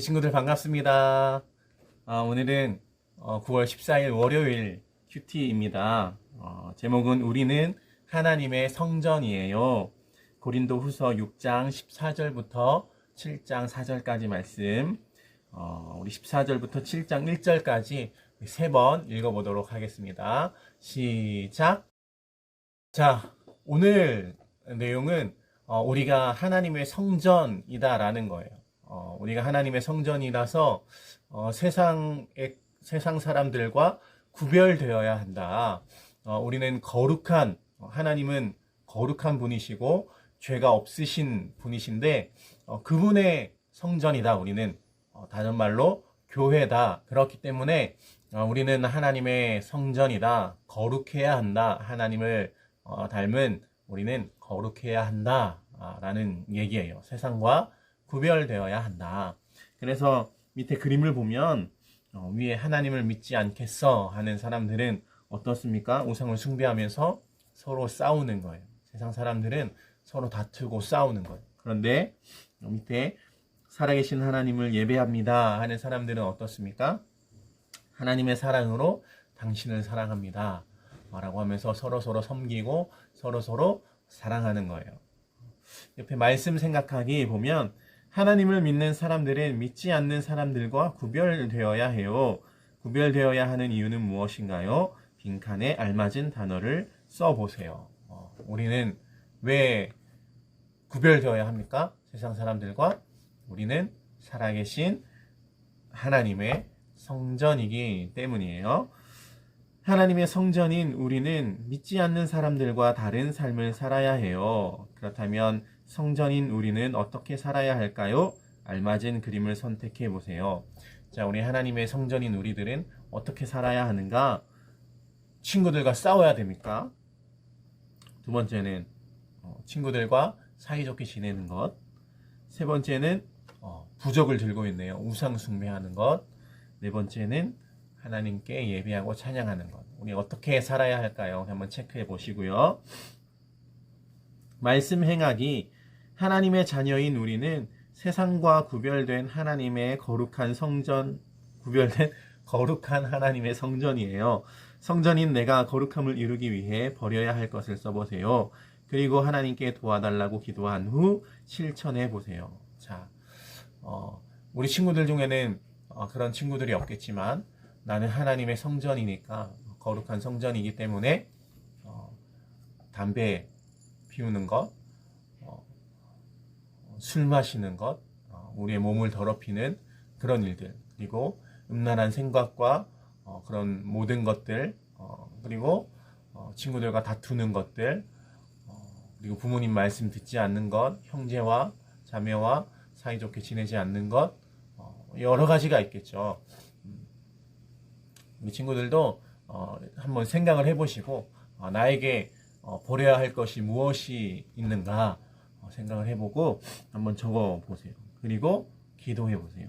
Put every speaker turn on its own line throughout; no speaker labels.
그 친구들 반갑습니다. 아, 오늘은 어, 9월 14일 월요일 큐티입니다. 어, 제목은 우리는 하나님의 성전이에요. 고린도 후서 6장 14절부터 7장 4절까지 말씀, 어, 우리 14절부터 7장 1절까지 세 번 읽어보도록 하겠습니다. 시작! 자, 오늘 내용은 어, 우리가 하나님의 성전이다라는 거예요. 어, 우리가 하나님의 성전이라서 어, 세상의 세상 사람들과 구별되어야 한다. 어, 우리는 거룩한 어, 하나님은 거룩한 분이시고 죄가 없으신 분이신데 어, 그분의 성전이다. 우리는 어, 다른 말로 교회다. 그렇기 때문에 어, 우리는 하나님의 성전이다. 거룩해야 한다. 하나님을 어, 닮은 우리는 거룩해야 한다. 아, 라는 얘기예요. 세상과 구별되어야 한다. 그래서 밑에 그림을 보면 어, 위에 하나님을 믿지 않겠어 하는 사람들은 어떻습니까? 우상을 숭배하면서 서로 싸우는 거예요. 세상 사람들은 서로 다투고 싸우는 거예요. 그런데 밑에 살아계신 하나님을 예배합니다 하는 사람들은 어떻습니까? 하나님의 사랑으로 당신을 사랑합니다. 라고 하면서 서로 서로 섬기고 서로 서로 사랑하는 거예요. 옆에 말씀 생각하기 보면 하나님을 믿는 사람들은 믿지 않는 사람들과 구별되어야 해요. 구별되어야 하는 이유는 무엇인가요? 빈칸에 알맞은 단어를 써보세요. 어, 우리는 왜 구별되어야 합니까? 세상 사람들과 우리는 살아계신 하나님의 성전이기 때문이에요. 하나님의 성전인 우리는 믿지 않는 사람들과 다른 삶을 살아야 해요. 그렇다면 성전인 우리는 어떻게 살아야 할까요? 알맞은 그림을 선택해 보세요. 자, 우리 하나님의 성전인 우리들은 어떻게 살아야 하는가? 친구들과 싸워야 됩니까? 두 번째는 어, 친구들과 사이좋게 지내는 것. 세 번째는 어, 부적을 들고 있네요. 우상 숭배하는 것. 네 번째는 하나님께 예배하고 찬양하는 것. 우리 어떻게 살아야 할까요? 한번 체크해 보시고요. 말씀 행하기. 하나님의 자녀인 우리는 세상과 구별된 하나님의 거룩한 성전, 구별된 거룩한 하나님의 성전이에요. 성전인 내가 거룩함을 이루기 위해 버려야 할 것을 써보세요. 그리고 하나님께 도와달라고 기도한 후 실천해 보세요. 자, 어, 우리 친구들 중에는 어, 그런 친구들이 없겠지만 나는 하나님의 성전이니까 거룩한 성전이기 때문에 어, 담배 피우는 것, 어, 술 마시는 것, 어, 우리의 몸을 더럽히는 그런 일들, 그리고 음란한 생각과 어, 그런 모든 것들, 어, 그리고 어, 친구들과 다투는 것들, 어, 그리고 부모님 말씀 듣지 않는 것, 형제와 자매와 사이좋게 지내지 않는 것, 어, 여러 가지가 있겠죠. 음, 우리 친구들도 어, 한번 생각을 해보시고 어, 나에게 어, 버려야 할 것이 무엇이 있는가 어, 생각을 해보고 한번 적어 보세요. 그리고 기도해 보세요.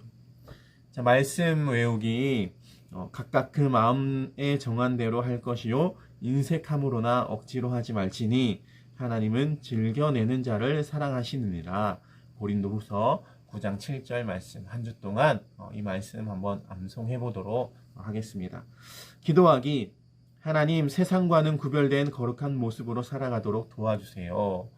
자, 말씀 외우기 어, 각각 그 마음에 정한 대로 할 것이요 인색함으로나 억지로 하지 말지니 하나님은 즐겨내는 자를 사랑하시느니라. 고린도후서 9장 7절 말씀 한 주 동안 어, 이 말씀 한번 암송해 보도록 하겠습니다. 기도하기 하나님 세상과는 구별된 거룩한 모습으로 살아가도록 도와주세요.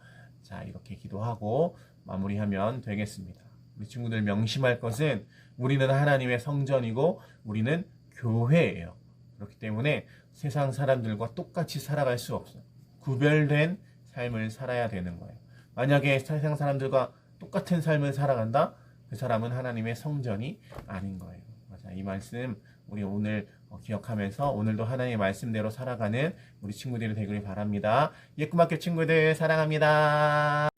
자 이렇게 기도하고 마무리하면 되겠습니다. 우리 친구들 명심할 것은 우리는 하나님의 성전이고 우리는 교회예요. 그렇기 때문에 세상 사람들과 똑같이 살아갈 수 없어요. 구별된 삶을 살아야 되는 거예요. 만약에 세상 사람들과 똑같은 삶을 살아간다? 그 사람은 하나님의 성전이 아닌 거예요. 맞아. 이 말씀 우리 오늘 어, 기억하면서 오늘도 하나님의 말씀대로 살아가는 우리 친구들이 되기를 바랍니다. 예꿈학교 친구들 사랑합니다.